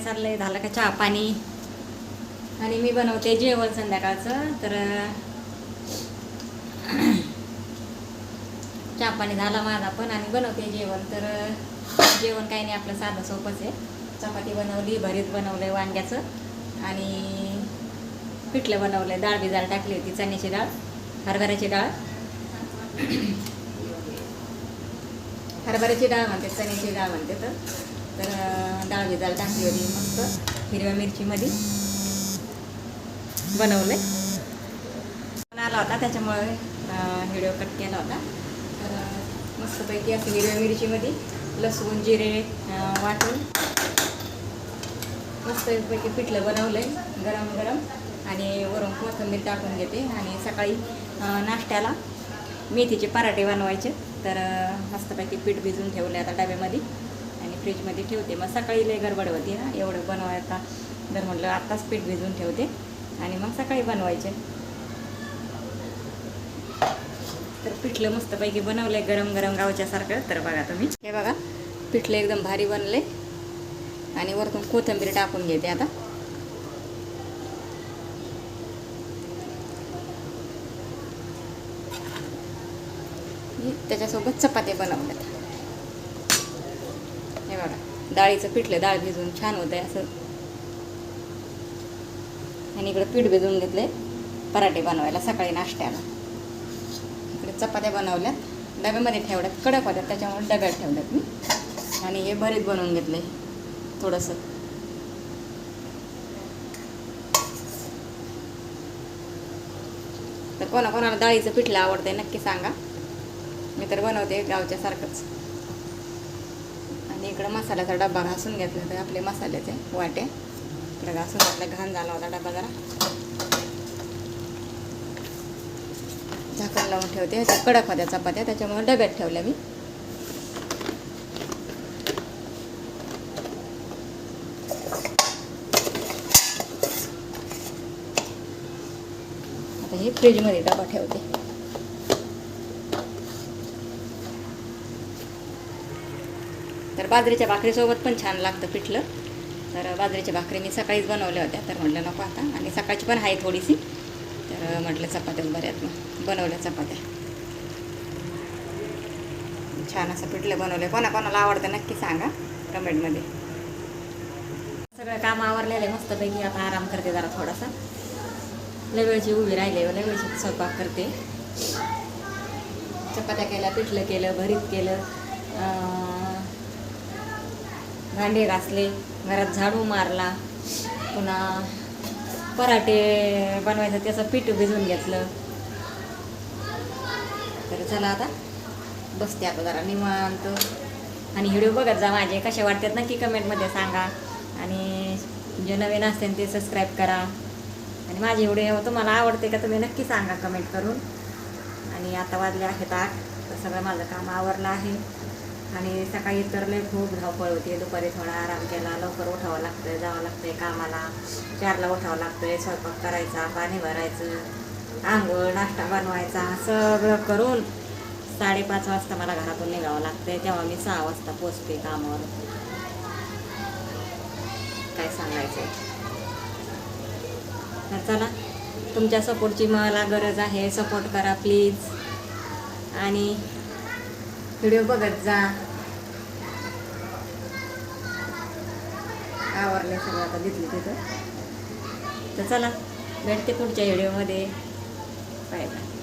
चाललंय झालं का चहा पाणी? आणि मी बनवते जेवण संध्याकाळचं तर चहा पाणी झाला माझा पण आणि बनवते जेवण. तर जेवण काही नाही आपलं साधं सोपंच आहे. चपाती बनवली भरीत बनवलंय वांग्याचं आणि पिठलं बनवलंय. डाळ बिजाळ टाकली होती चण्याची डाळ हरभऱ्याची डाळ. हरभऱ्याची डाळ म्हणते चण्याची डाळ म्हणते तर. तर डाळ भिजायला टाकली होती मस्त. हिरव्या मिरचीमध्ये. बनवलं आहे आला होता त्याच्यामुळे व्हिडिओ कट केला होता. तर मस्तपैकी असं हिरव्या मिरचीमध्ये लसूण जिरे वाटून मस्तपैकी पिठलं बनवलं आहे गरम गरम. आणि वरून कोथंबीर टाकून घेते. आणि सकाळी नाश्त्याला मेथीचे पराठे बनवायचे. तर मस्तपैकी पीठ भिजून ठेवले आता डब्यामध्ये. फ्रीजमध्ये ठेवते. मग सकाळी लय गडबड होती ना एवढं बनवायचा तर म्हटलं आत्ताच पीठ भिजून ठेवते आणि मग सकाळी बनवायचे. तर पिठलं मस्तपैकी बनवलंय गरम गरम गावच्यासारखं तर बघा तुम्ही. हे बघा पिठलं एकदम भारी बनले आणि वरतून कोथिंबीर टाकून घेते आता. मी त्याच्यासोबत चपात्या बनवल्यात. हे बघा डाळीचं पिठलं डाळ भिजून छान होतं आहे असं. आणि इकडं पीठ भिजवून घेतले पराठे बनवायला सकाळी नाश्त्याला. इकडे चपात्या बनवल्यात डब्यामध्ये ठेवल्यात कडक होत्या त्याच्यामुळे डब्यात ठेवल्यात मी. आणि हे भरीत बनवून घेतले थोडंसं. तर कोणा कोणाला डाळीचं पिठलं आवडतंय नक्की सांगा. मी तर बनवते गावच्यासारखंच. आणि इकडं मसाल्याचा डब्बा घासून घेतला तर आपले मसाल्याचे वाटे. इकडं घासून घेतला घाण झाला होता डब्बा जरा. झाकण लावून ठेवते ह्याच्या कडक होत्या चपात्या त्याच्यामुळे डब्यात ठेवल्या मी. आता हे फ्रीजमध्ये डबा ठेवते. बाजरीच्या भाकरीसोबत पण छान लागतं पिठलं. तर बाजरीच्या भाकरी मी सकाळीच बनवल्या होत्या तर म्हटलं नको आता. आणि सकाळची पण आहे थोडीशी. तर म्हटलं चपात्या बऱ्यात मग. बनवल्या चपात्या. छान असं पिठलं बनवलं कोणा कोणाला आवडतं नक्की सांगा कमेंटमध्ये. सगळं काम आवरलेलं आहे मस्तपैकी. आता आराम करते जरा थोडासा. लय वेळची उभी राहिले लय वेळची स्वयंपाक करते. चपात्या केल्या पिठलं केलं भरीत केलं. भांडे घासले घरात झाडू मारला पुन्हा पराठे बनवायचं त्याचं पीठ भिजवून घेतलं. तर चला आता बसते आता जरा निवांत. आणि व्हिडिओ बघत जा माझे कसे वाटतात नक्की कमेंटमध्ये सांगा. आणि जे नवीन असतील ते सबस्क्राईब करा. आणि माझे व्हिडिओ तुम्हाला आवडते का तुम्ही नक्की सांगा कमेंट करून. आणि आता वाजले आहेत आठ तर सगळं माझं काम आवरलं आहे. आणि सकाळी तर लय खूप धावपळ होती. दुपारी थोडा आराम केला लवकर उठावं लागतं जावं लागतंय कामाला. चारला उठावं लागतंय स्वयंपाक करायचा पाणी भरायचं आंघोळ नाश्ता बनवायचा सगळं करून साडेपाच वाजता मला घरातून निघावं लागतंय. तेव्हा मी सहा वाजता पोचते कामावर. काय सांगायचं तर चला तुमच्या सपोर्टची मला गरज आहे. सपोर्ट करा प्लीज आणि व्हिडिओ बघत जा. आवरले सगळं आता दिसली तिथं. तर चला भेटते पुढच्या व्हिडिओमध्ये. Bye bye.